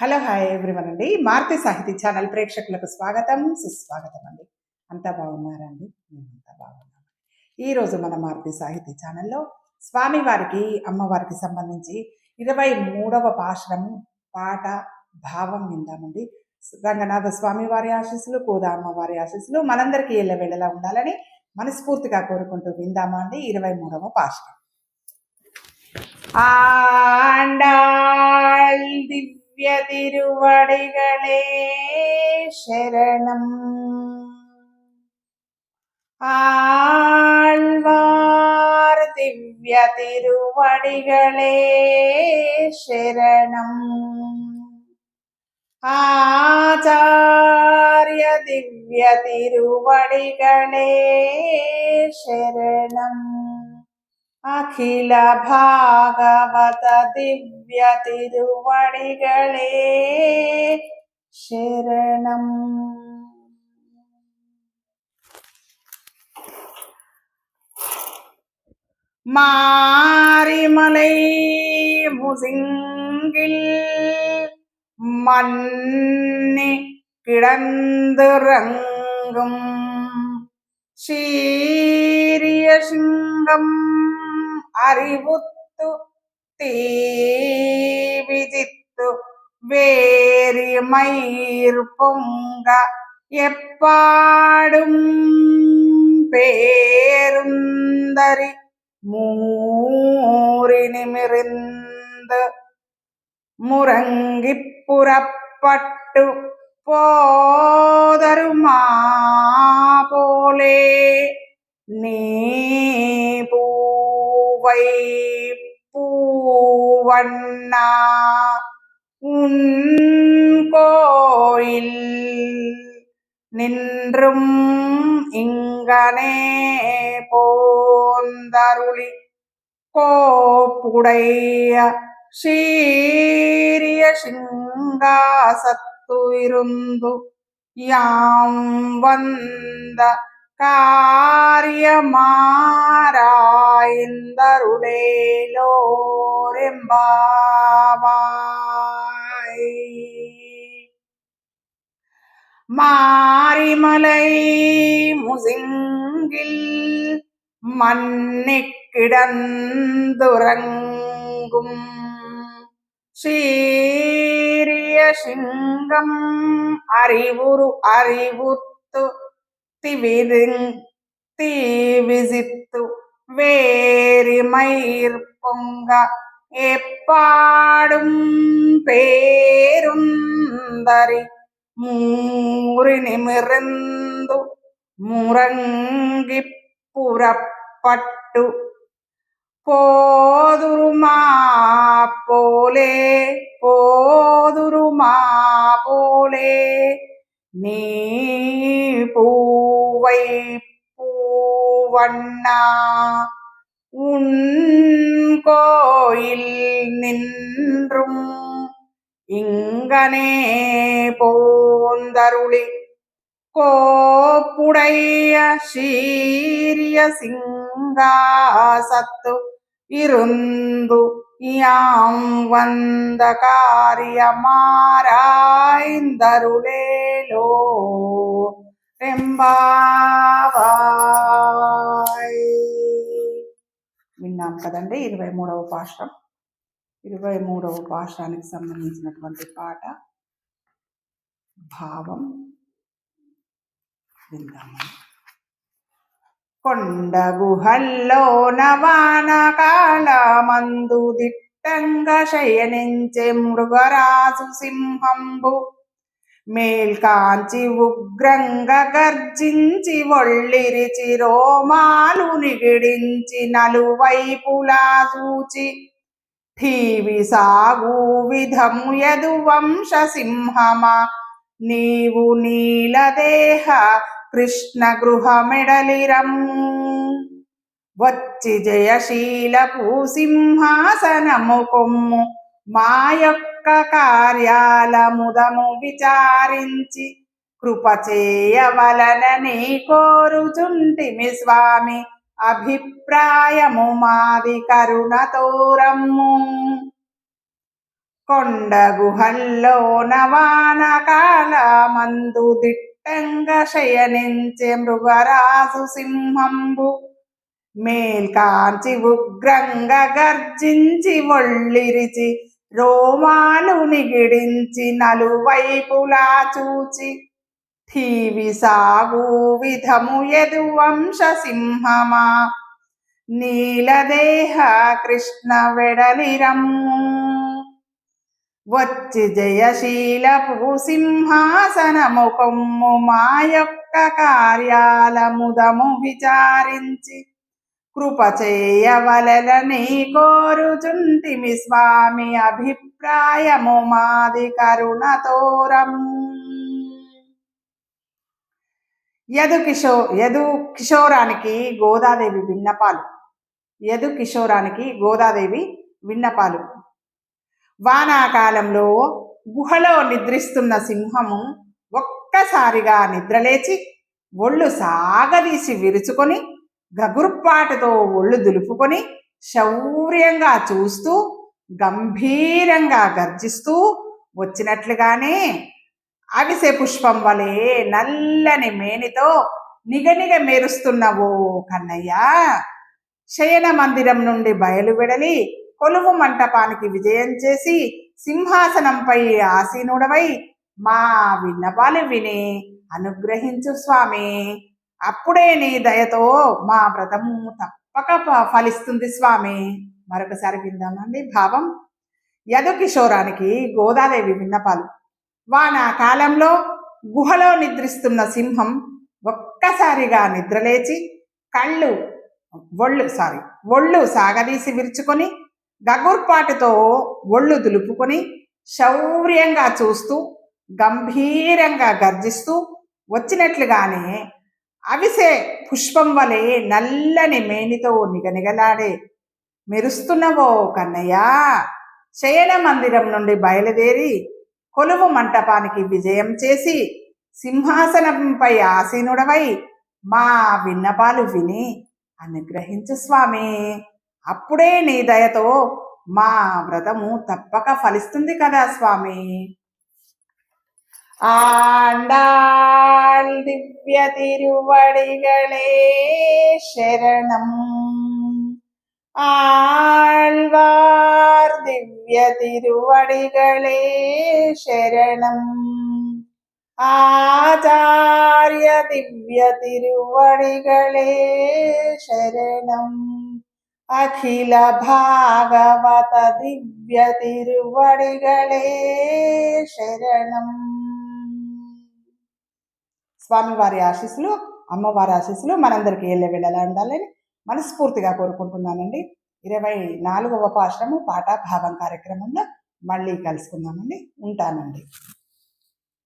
Hello hi everyone అండి. మారుతి సాహితీ channel ప్రేక్షకులకు స్వాగతం సుస్వాగతం అండి. అంతా బాగున్నారా అండి? అంతా బాగున్నాం. ఈరోజు మన మారుతి సాహితీ ఛానల్లో స్వామివారికి అమ్మవారికి సంబంధించి ఇరవై మూడవ పాశ్రము పాట భావం విందామండి. రంగనాథ స్వామి వారి ఆశీస్సులు కోదా అమ్మవారి ఆశీస్సులు మనందరికీ వెళ్ళలా ఉండాలని మనస్ఫూర్తిగా కోరుకుంటూ విందామా అండి ఇరవై మూడవ పాశ్రం നിത്യതിരുവടികളെ ശരണം. ആൾവാർ ദിവ്യ തിരുവടികളെ ശരണം. ആചാര്യ ദിവ്യ തിരുവടികളെ ശരണം. അഖില ഭാഗവത ദിവ്യ തിരുവടികളെ ശരണം. മാറിമലൈ മുസിങ്കിൽ മന്നി കിടന്തുറങ്ങും ശീരിയ ശിംഗം அறிவுத்து தீவிதித்து வேரிமயிர் பொங்க எப்பாடும் பேருந்தரி മൂറിനിമിറിന്ത് മുറങ്ങിപ്പുറപ്പെട്ടു പോതരുമാ പോലെ നീ പൂവൈ പൂവണ്ണ കോയിൽ നിൻറും ഇങ്ങനെ പോന്തരുളി കോപ്പുടയ ശീരിയ ശിങ്കാസത്തുയിരുന്നു യാം വന്ത காரியமாராய்ந்தருளேலோரெம்பாவாய். மாரிமலை முசிங்கில் மன்னிக் കിടന്തുറങ്ങും ശീരിയ ശിംഗം അറിവുറു അറിവുത്തു திவிதிங் தீவிசித்து வேரிமயிர் பொங்க எப்பாடும் பேருந்தரி மூறி நிமிர்ந்து முறங்கி புறப்பட்டு போதுருமா போலே போதுருமா போலே நீ பூவை பூவண்ணா உன் கோயில் நின்றும் இங்கனே போந்தருளி. கோப்புடைய சீரிய சிங்காசத்து இருந்து யாம் வந்த காரியமாராய்ந்தருளேலோ. రెంబావాయ్ విన్నాం కదండి ఇరవై మూడవ పాఠం. ఇరవై మూడవ పాఠానికి సంబంధించినటువంటి పాట. భావం. విందాము? కొండ గుహల్లో నవానకాల మందు దిట్టంగా శయనించే మృగరాజు సింహంబు. మేల్కాంచి ఉగ్రంగా గర్జించి ఒళ్ళిరిచి రోమాలు నిగిడించి నలువైపులా చూచి. ఠీవి సాగు విధము యదు వంశ సింహమా? నీవు నీలదేహ కృష్ణ గృహమెడలిరమ్ము వచ్చి జయశీలపు సింహాసనము కొమ్ము. మా యొక్క యొక్క కార్యాలముదము విచారించి కృప చేయవలనని కోరుచుంటిమి స్వామి. అభిప్రాయము మాది కరుణతోరమ్ము కొండ గుహల్లో నవానకాల మందు దిట్టంగా శయనించే మృగరాజు సింహంబు. మేల్కాంచి ఉగ్రంగా గర్జించి ఒళ్ళిరిచి రోమాలు నిగిడించి నలువైపులా చూచి ఠీవి సాగు విధము యదు వంశ సింహమా. నీలదేహ కృష్ణ వెడలిరమ్ము వచ్చి జయశీలపు సింహాసనము కొమ్ము మా యొక్క కార్యాలముదము విచారించి కృప చేయవలలని కోరుచుంటిమి స్వామి అభిప్రాయము మాది కరుణతోరం యదు కిషో యదు కిషోరానికి గోదాదేవి విన్నపాలు. యదు కిషోరానికి గోదాదేవి విన్నపాలు. వానాకాలంలో గుహలో నిద్రిస్తున్న సింహము ఒక్కసారిగా నిద్రలేచి ఒళ్ళు సాగదీసి విరుచుకొని గగుర్పాటుతో ఒళ్ళు దులుపుకొని శౌర్యంగా చూస్తూ గంభీరంగా గర్జిస్తూ వచ్చినట్లుగానే అవిసె పుష్పం వలె నల్లని మేనితో నిగనిగ మెరుస్తున్నవో కన్నయ్య శయన మందిరం నుండి బయలువెడలి కొలువు మంటపానికి విజయం చేసి సింహాసనంపై ఆసీనుడవై మా విన్నపాలు విని అనుగ్రహించు స్వామి. అప్పుడే నీ దయతో మా వ్రతము తప్పక ప- ఫలిస్తుంది స్వామి. మరొకసారి విందామండి. భావం యదు కిశోరానికి గోదాదేవి విన్నపాలు. వానా కాలంలో గుహలో నిద్రిస్తున్న సింహం ఒక్కసారిగా నిద్రలేచి కళ్ళు ఒళ్ళు సారీ ఒళ్ళు సాగదీసి విరుచుకొని గగుర్పాటుతో ఒళ్ళు దులుపుకొని శౌర్యంగా చూస్తూ గంభీరంగా గర్జిస్తూ వచ్చినట్లుగానే అవిసే పుష్పం వలె నల్లని మేనితో నిగనిగలాడే మెరుస్తున్నవో కన్నయ్యా. శయన మందిరం నుండి బయలుదేరి కొలువు మంటపానికి విజయం చేసి సింహాసనంపై ఆసీనుడవై మా విన్నపాలు విని అనుగ్రహించు స్వామి. అప్పుడే నీ దయతో మా వ్రతము తప్పక ఫలిస్తుంది కదా స్వామి. ആണ്ടാൾ ദിവ്യ തിരുവടികളെ ശരണം. ആൾവാർ ദിവ്യ തിരുവടികളെ ശരണം. ആചാര്യ ദിവ്യ തിരുവടികളെ ശരണം. അഖില ഭാഗവത ദിവ്യ തിരുവടികളെ ശരണം. స్వామివారి ఆశీస్సులు అమ్మవారి ఆశీస్సులు మనందరికీ వెళ్ళే వెళ్ళలా ఉండాలని మనస్ఫూర్తిగా కోరుకుంటున్నానండి. ఇరవై నాలుగవ పాశ్రము పాఠ భావం కార్యక్రమంలో మళ్ళీ కలుసుకుందామండి. ఉంటానండి.